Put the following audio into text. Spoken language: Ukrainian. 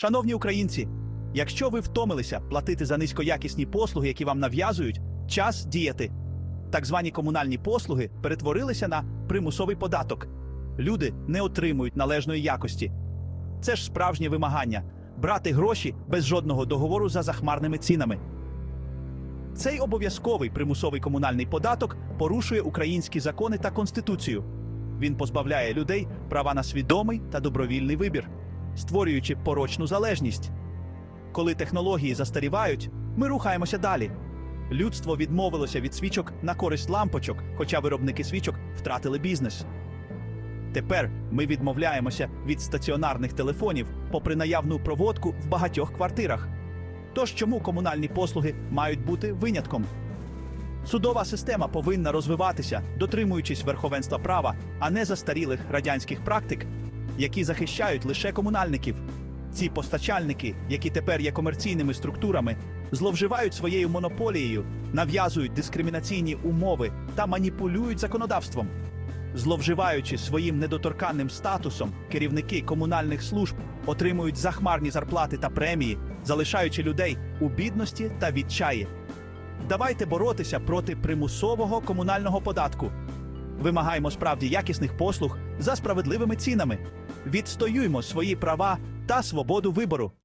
Шановні українці, якщо ви втомилися платити за низькоякісні послуги, які вам нав'язують, час діяти. Так звані комунальні послуги перетворилися на примусовий податок. Люди не отримують належної якості. Це ж справжнє вимагання брати гроші без жодного договору за захмарними цінами. Цей обов'язковий примусовий комунальний податок порушує українські закони та конституцію. Він позбавляє людей права на свідомий та добровільний вибір, створюючи порочну залежність. Коли технології застарівають, ми рухаємося далі. Людство відмовилося від свічок на користь лампочок, хоча виробники свічок втратили бізнес. Тепер ми відмовляємося від стаціонарних телефонів, попри наявну проводку в багатьох квартирах. Тож чому комунальні послуги мають бути винятком? Судова система повинна розвиватися, дотримуючись верховенства права, а не застарілих радянських практик, які захищають лише комунальників. Ці постачальники, які тепер є комерційними структурами, зловживають своєю монополією, нав'язують дискримінаційні умови та маніпулюють законодавством. Зловживаючи своїм недоторканним статусом, керівники комунальних служб отримують захмарні зарплати та премії, залишаючи людей у бідності та відчаї. Давайте боротися проти примусового комунального податку. Вимагаємо справді якісних послуг за справедливими цінами. Відстоюємо свої права та свободу вибору.